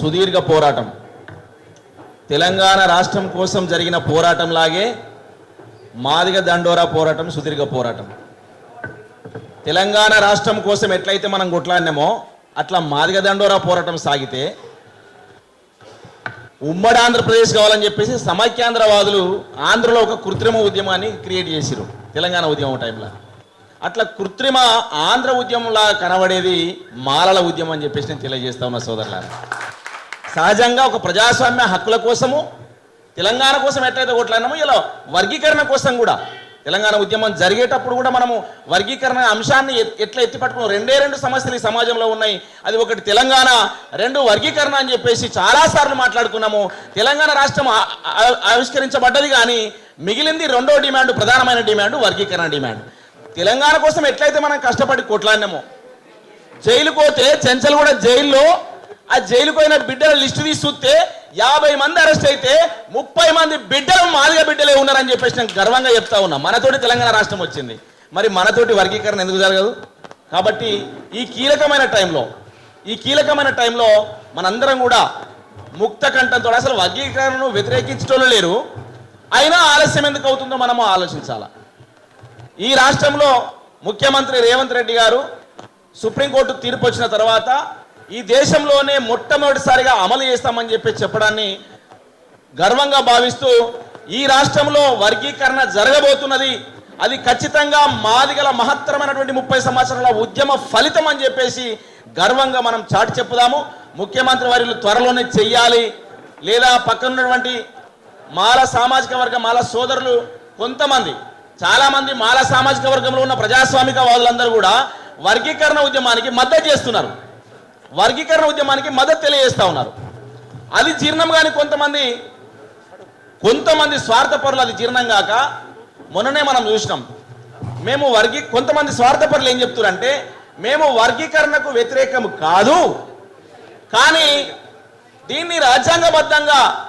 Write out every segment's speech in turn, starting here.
సుదీర్ఘ పోరాటం. తెలంగాణ రాష్ట్రం కోసం జరిగిన పోరాటంలాగే మాదిగ దండోరా పోరాటం సుదీర్ఘ పోరాటం. తెలంగాణ రాష్ట్రం కోసం ఎట్లయితే మనం కొట్లాడినామో అట్లా మాదిగ దండోరా పోరాటం సాగితే ఉమ్మడి ఆంధ్రప్రదేశ్ కావాలని చెప్పేసి సమైక్యాంధ్రవాదులు ఆంధ్రలో ఒక కృత్రిమ ఉద్యమాన్ని క్రియేట్ చేసిరు తెలంగాణ ఉద్యమం టైంలో. అట్లా కృత్రిమ ఆంధ్ర ఉద్యమంలా కనబడేది మాలల ఉద్యమం అని చెప్పేసి నేను తెలియజేస్తా ఉన్నా సోదరులారా. సహజంగా ఒక ప్రజాస్వామ్య హక్కుల కోసము తెలంగాణ కోసం ఎట్లయితే కొట్లాడినామో ఇలా వర్గీకరణ కోసం కూడా తెలంగాణ ఉద్యమం జరిగేటప్పుడు కూడా మనము వర్గీకరణ అంశాన్ని ఎత్- ఎట్లా ఎత్తి రెండే రెండు సమస్యలు ఈ సమాజంలో ఉన్నాయి. అది ఒకటి తెలంగాణ రెండు వర్గీకరణ అని చెప్పేసి చాలాసార్లు మాట్లాడుకున్నాము. తెలంగాణ రాష్ట్రం ఆవిష్కరించబడ్డది కానీ మిగిలింది రెండో డిమాండ్ ప్రధానమైన డిమాండ్ వర్గీకరణ డిమాండ్. తెలంగాణ కోసం ఎట్లయితే మనం కష్టపడి కొట్లాడినామో జైలు పోతే చెంచల్ కూడా జైల్లో ఆ జైలు పోయిన బిడ్డల లిస్టు తీసి చూస్తే యాభై మంది అరెస్ట్ అయితే ముప్పై మంది బిడ్డలు మాదిగా బిడ్డలే ఉన్నారని చెప్పేసి నేను గర్వంగా చెప్తా ఉన్నా. మనతోటి తెలంగాణ రాష్ట్రం వచ్చింది. మరి మనతోటి వర్గీకరణ ఎందుకు జరగదు? కాబట్టి ఈ కీలకమైన టైంలో ఈ కీలకమైన టైంలో మనందరం కూడా ముక్త కంఠంతో అసలు వర్గీకరణను వ్యతిరేకించడం లేరు. అయినా ఆలస్యం ఎందుకు అవుతుందో మనము ఆలోచించాల? ఈ రాష్ట్రంలో ముఖ్యమంత్రి రేవంత్ రెడ్డి గారు సుప్రీంకోర్టు తీర్పు వచ్చిన తర్వాత ఈ దేశంలోనే మొట్టమొదటిసారిగా అమలు చేస్తామని చెప్పి చెప్పడాన్ని గర్వంగా భావిస్తూ ఈ రాష్ట్రంలో వర్గీకరణ జరగబోతున్నది. అది ఖచ్చితంగా మాదిగల మహత్తరమైనటువంటి ముప్పై సంవత్సరాల ఉద్యమ ఫలితం అని చెప్పేసి గర్వంగా మనం చాటి చెప్పుదాము. ముఖ్యమంత్రి వారిలు త్వరలోనే చెయ్యాలి. లేదా పక్కనున్నటువంటి మాల సామాజిక వర్గ మాల సోదరులు కొంతమంది చాలామంది మాల సామాజిక వర్గంలో ఉన్న ప్రజాస్వామిక వాదులందరూ కూడా వర్గీకరణ ఉద్యమానికి మద్దతు చేస్తున్నారు. వర్గీకరణ ఉద్యమానికి మద్దతు తెలియజేస్తూ ఉన్నారు. అది జీర్ణం కానీ కొంతమంది కొంతమంది స్వార్థపరులు అది జీర్ణం కాక మొన్ననే మనం చూసినాం. మేము వర్గీ కొంతమంది స్వార్థపరులు ఏం చెప్తున్నారంటే మేము వర్గీకరణకు వ్యతిరేకం కాదు. కానీ దీన్ని రాజ్యాంగబద్ధంగా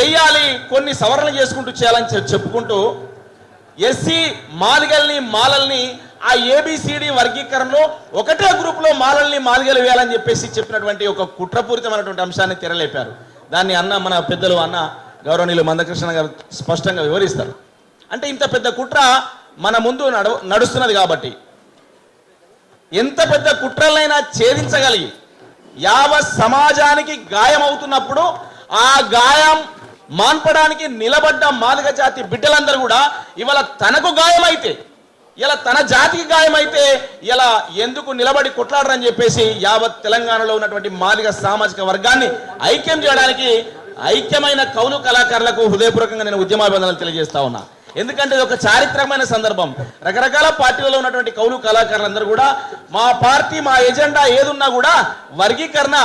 చెయ్యాలి కొన్ని సవరణలు చేసుకుంటూ చేయాలని చె- చెప్పుకుంటూ ఎస్సీ మాదిగల్ని మాలల్ని ఆ ఏబిసిడి వర్గీకరణలో ఒకటే గ్రూప్లో మాలల్ని మాలిగలు వేయాలని చెప్పేసి చెప్పినటువంటి ఒక కుట్రపూరితమైనటువంటి అంశాన్ని తెరలేపారు. దాన్ని అన్న మన పెద్దలు అన్న గౌరవనీయులు మందకృష్ణ గారు స్పష్టంగా వివరిస్తారు. అంటే ఇంత పెద్ద కుట్ర మన ముందు నడు నడుస్తున్నది కాబట్టి. ఎంత పెద్ద కుట్రలైనా ఛేదించగలిగి యావ సమాజానికి గాయం అవుతున్నప్పుడు ఆ గాయం మాన్పడానికి నిలబడ్డ మాదిగ జాతి బిడ్డలందరూ కూడా ఇవాళ తనకు గాయమైతే ఇలా తన జాతికి గాయమైతే ఇలా ఎందుకు నిలబడి కొట్లాడరని చెప్పేసి యావత్ తెలంగాణలో ఉన్నటువంటి మాదిగ సామాజిక వర్గాన్ని ఐక్యం చేయడానికి ఐక్యమైన కౌలు కళాకారులకు హృదయపూర్వకంగా నేను ఉద్యమాభివందనలు తెలియజేస్తా ఉన్నా. ఎందుకంటే ఇది ఒక చారిత్రకమైన సందర్భం. రకరకాల పార్టీలలో ఉన్నటువంటి కౌలు కళాకారులందరూ కూడా మా పార్టీ మా ఎజెండా ఏదున్నా కూడా వర్గీకరణ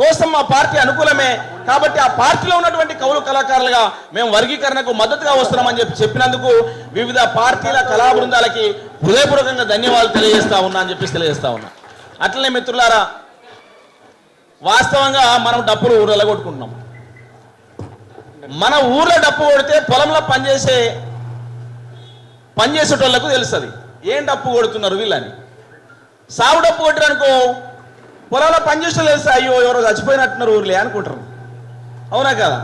కోసం మా పార్టీ అనుకూలమే. కాబట్టి ఆ పార్టీలో ఉన్నటువంటి కవులు కళాకారులుగా మేము వర్గీకరణకు మద్దతుగా వస్తున్నామని చెప్పి చెప్పినందుకు వివిధ పార్టీల కళా బృందాలకి హృదయపూర్వకంగా ధన్యవాదాలు తెలియజేస్తా ఉన్నా అని చెప్పేసి తెలియజేస్తా ఉన్నా. అట్లనే మిత్రులారా వాస్తవంగా మనం డప్పులు ఊర్లలో కొట్టుకుంటున్నాం. మన ఊర్లో డప్పు కొడితే పొలంలో పనిచేసే పనిచేసేటోళ్ళకు తెలుస్తుంది. ఏం డప్పు కొడుతున్నారు వీళ్ళని? సాగు డప్పు కొట్టారనుకో పొలంలో పనిచేసే తెలుసు అయ్యో ఎవరో చచ్చిపోయినట్టున్నారు ఊర్లే అనుకుంటారు. అవునా కదా?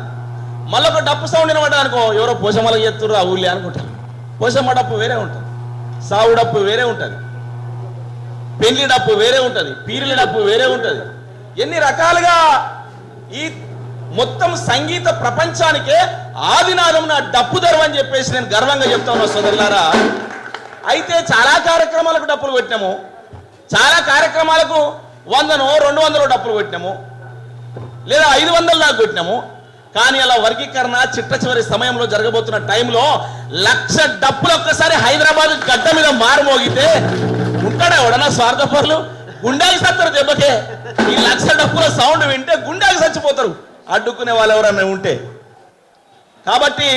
మళ్ళీ ఒక డప్పు సౌండ్ వినబడ్డా అనుకో ఎవరో పోషమల చేస్తున్నారు ఆ ఊర్లే అనుకుంటారు. పోషమ్మ డప్పు వేరే ఉంటుంది. సావు డప్పు వేరే ఉంటుంది. పెళ్ళి డప్పు వేరే ఉంటుంది. పీరిల డప్పు వేరే ఉంటుంది. ఎన్ని రకాలుగా ఈ మొత్తం సంగీత ప్రపంచానికే ఆదినాదం నా డప్పు ధరం అని చెప్పేసి నేను గర్వంగా చెప్తా ఉన్నా సోదరులారా. అయితే చాలా కార్యక్రమాలకు డప్పులు పెట్టినాము. చాలా కార్యక్రమాలకు వందనో రెండు వందలు డప్పులు కొట్టినాము. లేదా ఐదు వందల దాకా కొట్టినాము. కానీ అలా వర్గీకరణ చిట్ట చివరి సమయంలో జరగబోతున్న టైంలో లక్ష డప్పులు ఒక్కసారి హైదరాబాద్ గడ్డ మీద మారుమోగితే ఉంటాడా ఎవడన్నా స్వార్థపరులు? గుండాకి సత్తారు దెబ్బకే. ఈ లక్ష డప్పుల సౌండ్ వింటే గుండాకి చచ్చిపోతారు. అడ్డుకునే వాళ్ళు ఎవరన్నా ఉంటే. కాబట్టి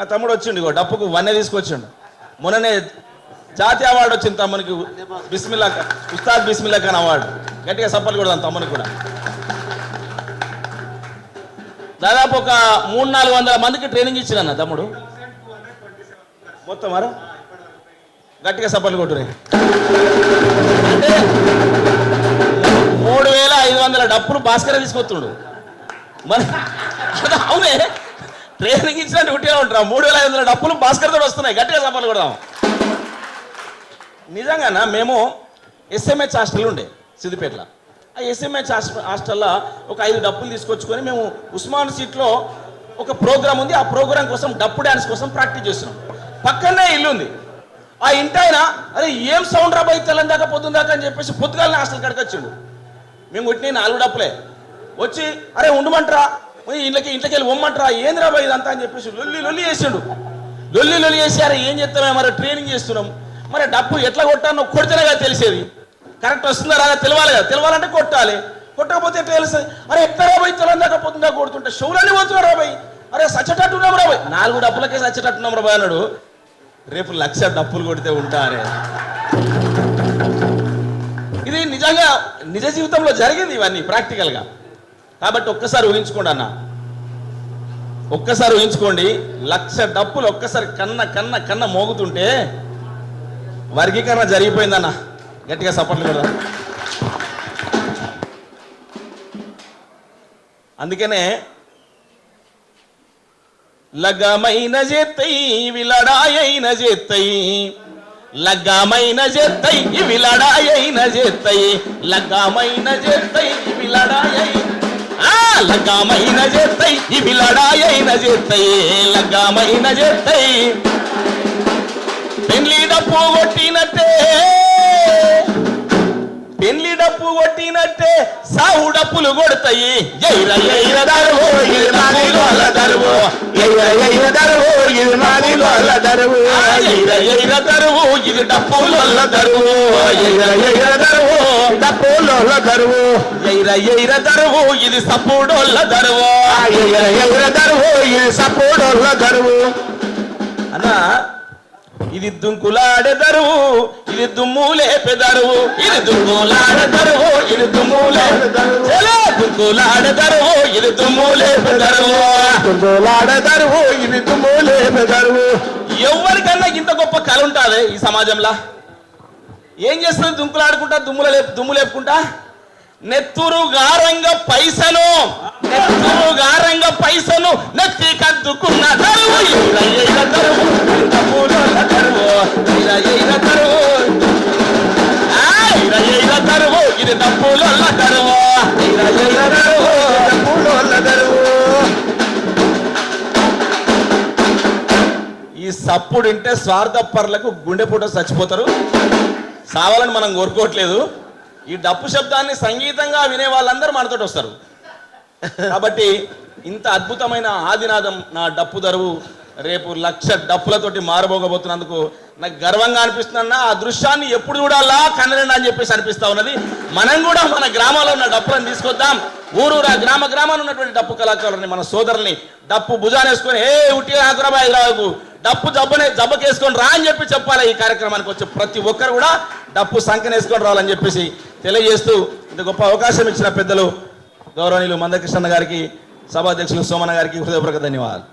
ఆ తమ్ముడు వచ్చిండు ఇగో డప్పుకు వన్నె తీసుకొచ్చిండు. మొన్ననే జాతీయ అవార్డు వచ్చింది తమ్మునికి బిస్మిల్లా ఉస్తాద్ బిస్మిల్లా ఖాన్ అవార్డు. గట్టిగా సప్పలు కూడా తమ్మునికి కూడా. దాదాపు ఒక మూడు నాలుగు వందల మందికి ట్రైనింగ్ ఇచ్చిన తమ్ముడు. మొత్తం మరా గట్టిగా సప్పలు కొట్టురే. అంటే మూడు వేల ఐదు వందల డప్పులు భాస్కర్ తీసుకొస్తుండు. మరి అది అవునే. ట్రైనింగ్ ఇచ్చినట్టు ఉంటే ఉంటారా? మూడు వేల ఐదు వందల డప్పులు భాస్కర్ తోడు వస్తున్నాయి. గట్టిగా సపోర్ట్ కొడదాం. నిజంగానా? మేము ఎస్ఎంహెచ్ హాస్టల్ ఉండే. సిద్దిపేటలో. ఆ ఎస్ఎంహెచ్ హాస్టల్లో ఒక ఐదు డప్పులు తీసుకొచ్చుకొని మేము ఉస్మాన్ సీట్లో ఒక ప్రోగ్రామ్ ఉంది. ఆ ప్రోగ్రామ్ కోసం డప్పు డ్యాన్స్ కోసం ప్రాక్టీస్ చేస్తున్నాం. పక్కనే ఇల్లు ఉంది. ఆ ఇంటి ఆయన అరే ఏం సౌండ్ రా బయట తెల్లని దాకా పొద్దున్న దాకా అని చెప్పేసి పొద్దుగాలని హాస్టల్ కడికి వచ్చిండు. మేము కొట్టిన నాలుగు డప్పులే. వచ్చి అరే ఉండమంటరా? ఇంట్లోకి ఇంట్లోకి వెళ్ళి ఉమ్మంటరా ఏందిరా బాయ్ ఇదంతా? అని చెప్పేసి లొల్లి లొల్లి చేసిండు. లొల్లి లొల్లి చేసి అరే ఏం చేస్తామే మరి ట్రైనింగ్ చేస్తున్నాం. మరి డప్పు ఎట్లా కొట్టానో కొడితేనే కదా తెలిసేది. కరెక్ట్ వస్తుందా రాదా? తెలవాలి కదా. తెలవాలంటే కొట్టాలి. కొట్టకపోతే ఎట్లా తెలుస్తుంది? అరే ఎక్కడ రాబోయ్? తెలంగాణ పొద్దుగా కొడుతుంటే షవులన్నీ పోతున్నారు రాబోయ్? అరే సచ్చటట్టున్నాం రాబోయ్. నాలుగు డప్పులకే సచ్చటట్టున్నాం రాబోయ్ అన్నాడు. రేపు లక్ష డప్పులు కొడితే ఉంటారే ఇది నిజంగా నిజ జీవితంలో జరిగింది ఇవన్నీ ప్రాక్టికల్గా. కాబట్టి ఒక్కసారి ఊహించుకోండి అన్న. ఒక్కసారి ఊహించుకోండి. లక్ష డప్పులు ఒక్కసారి కన్న కన్న కన్న మోగుతుంటే వర్గీకరణ జరిగిపోయిందన్న. గట్టిగా సపోర్ట్లు కదా అందుకనే లగ్గమైన చేత్తై విలడాయైన చేత్తై లగ్గమైన చేత్తై విలడాయైన చేత్తై లగ్గమైన చేత్తై విలడాయై ఆ లగ్గమైన చేత్తై విలడాయైన చేత్తై లగ్గమైన చేత్తై పెళ్ళి డప్పు కొట్టినట్టే పెళ్ళి డప్పు కొట్టినట్టే సాహు డప్పులు కొడతాయి దరువు ఇది నాదిలో అల్ల దరువు దరువు ఇది నాదిలో అల్ల ఎయిర దరువు ఇది ఇది సప్పుడోళ్ళ దరువు ఎయిర దరువు ఇది సప్పుడోళ్ళ దరువు అన్నా ఇది దుంకులాడెదరువు ఇది దుమ్ము లేపెదరువు ఇది దుమ్ములాడెదరువు ఇది దుమ్ము లేపెదరువు దుంకులాడెదరువు ఇది దుమ్ము లేపెదరువు తుందులాడదరువు ఇది తుమ్ములే బెదరువు ఎవరికన్నా ఇంత గొప్ప కళ ఉంటుంది ఈ సమాజంలో? ఏం చేస్తుంది దుంకులాడుకుంటా దుమ్ముల లేపు దుమ్ము లేపుకుంటా? నెత్తురు గారంగ పైసను నెత్తురు గారంగ పైసను నెత్తి కద్దుకున్న దరువు ఈ సప్పుడు వింటే స్వార్థపరులకు గుండెపూట చచ్చిపోతారు. సావాలని మనం కోరుకోవట్లేదు. ఈ డప్పు శబ్దాన్ని సంగీతంగా వినే వాళ్ళందరూ మనతోటి వస్తారు. కాబట్టి ఇంత అద్భుతమైన ఆదినాదం నా డప్పు దరువు. రేపు లక్ష డప్పులతోటి మారబోగబోతున్నందుకు నాకు గర్వంగా అనిపిస్తుందన్న ఆ దృశ్యాన్ని ఎప్పుడు చూడాలా? కన్నడండి అని చెప్పేసి అనిపిస్తా ఉన్నది. మనం కూడా మన గ్రామాల్లో ఉన్న డప్పులను తీసుకొద్దాం. ఊరూరా గ్రామ గ్రామాలు ఉన్నటువంటి డప్పు కళాకారులని మన సోదరుల్ని డప్పు భుజానేసుకొని ఏ ఉట్టి హైదరాబాద్ రావు డప్పు జబ్బనే జబ్బకేసుకొని రా అని చెప్పి చెప్పాలి ఈ కార్యక్రమానికి వచ్చే ప్రతి ఒక్కరు కూడా. డప్పు సంకనేసుకొని రావాలని చెప్పేసి తెలియజేస్తూ ఇంత గొప్ప అవకాశం ఇచ్చిన పెద్దలు గౌరవనీయులు మందకృష్ణ గారికి సభాధ్యక్షులు సోమన్న గారికి హృదయపూర్వక ధన్యవాదాలు.